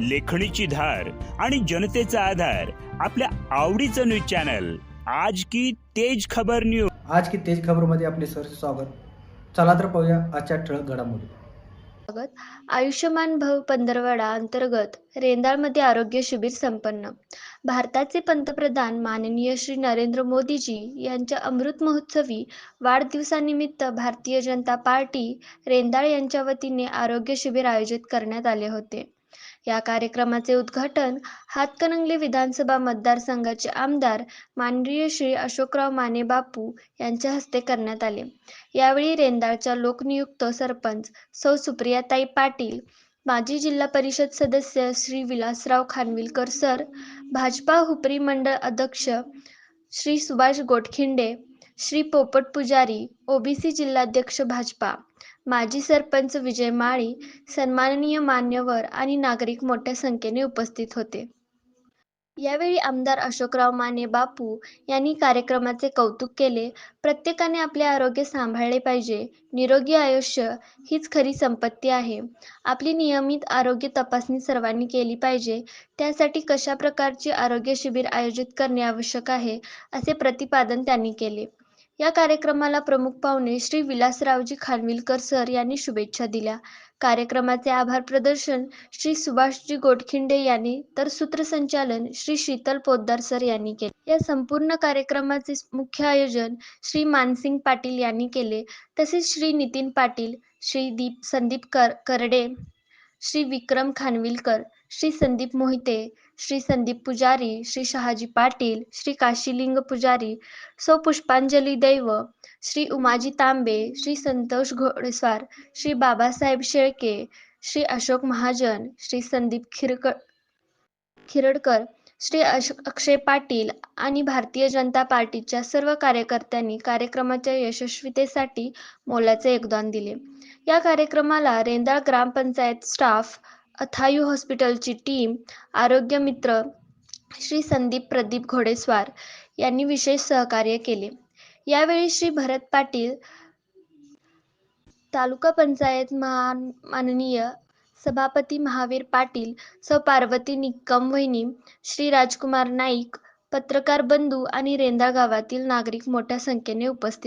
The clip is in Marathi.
लेखणीची धार आणि जनतेचा आधार आपल्या आवडीचं न्यूज चॅनल. आज की तेज खबर न्यूज आज की तेज खबरमध्ये आपले सर स्वागत. चला तर पाहूया आजच्या ठळक घडामोडी. आयुष्यमान भव पंधरवडा अंतर्गत रेंदाळमध्ये आरोग्य शिबिर संपन्न. भारताचे पंतप्रधान माननीय श्री नरेंद्र मोदीजी यांच्या अमृत महोत्सवी वाढदिवसानिमित्त भारतीय जनता पार्टी रेंदाळ यांच्या वतीने आरोग्य शिबिर आयोजित करण्यात आले होते. या कार्यक्रमाचे उद्घाटन हातकणंगले विधानसभा मतदारसंघाचे आमदार माननीय श्री अशोकराव माने बापू यांच्या हस्ते करण्यात आले. यावेळी रेंदाळच्या लोकनियुक्त सरपंच सौ सुप्रियाताई पाटील माजी जिल्हा परिषद सदस्य श्री विलासराव खानविलकर सर भाजपा हुपरी मंडळ अध्यक्ष श्री सुभाष गोटखिंडे श्री पोपट पुजारी ओबीसी जिल्हाध्यक्ष भाजपा माजी सरपंच विजय माळी सन्माननीय मान्यवर आणि नागरिक मोठ्या संख्येने उपस्थित होते. यावेळी आमदार अशोकराव माने बापू यांनी कार्यक्रमाचे कौतुक केले. प्रत्येकाने आपले आरोग्य सांभाळले पाहिजे. निरोगी आयुष्य हीच खरी संपत्ती आहे. आपली नियमित आरोग्य तपासणी सर्वांनी केली पाहिजे. त्यासाठी कशा प्रकारची आरोग्य शिबिर आयोजित करणे आवश्यक आहे असे प्रतिपादन त्यांनी केले. या कार्यक्रमाला प्रमुख पाहुणे श्री विलासरावजी खानविलकर सर यांनी शुभेच्छा दिल्या. कार्यक्रमाचे आभार प्रदर्शन श्री सुभाषजी गोटखिंडे यांनी तर सूत्रसंचालन श्री शीतल पोद्दार सर यांनी केले. या संपूर्ण कार्यक्रमाचे मुख्य आयोजन श्री मानसिंग पाटील यांनी केले. तसेच श्री नितीन पाटील श्री दीप संदीप कर करडे श्री विक्रम खानविलकर श्री संदीप मोहिते श्री संदीप पुजारी श्री शहाजी पाटील श्री काशीलिंग पुजारी सौ पुष्पांजली दैव श्री उमाजी तांबे श्री संतोष घोडेस्वार श्री बाबासाहेब शेळके श्री अशोक महाजन श्री संदीप खिरक खिरडकर श्री अश अक्षय पाटील आणि भारतीय जनता पार्टीच्या सर्व कार्यकर्त्यांनी कार्यक्रमाच्या यशस्वीतेसाठी मोलाचे योगदान दिले. या कार्यक्रमाला रेंदाळ ग्रामपंचायत स्टाफ अथायू हॉस्पिटलची टीम आरोग्य मित्र श्री संदीप प्रदीप घोडेस्वार यांनी विशेष सहकार्य केले. यावेळी श्री भरत पाटील तालुका पंचायत मान माननीय सभापती महावीर पाटील सौ पार्वती निक्कम वहिनी श्री राजकुमार नाईक पत्रकार बंधू आणि रेंदा गावातील नागरिक मोठ्या संख्येने उपस्थित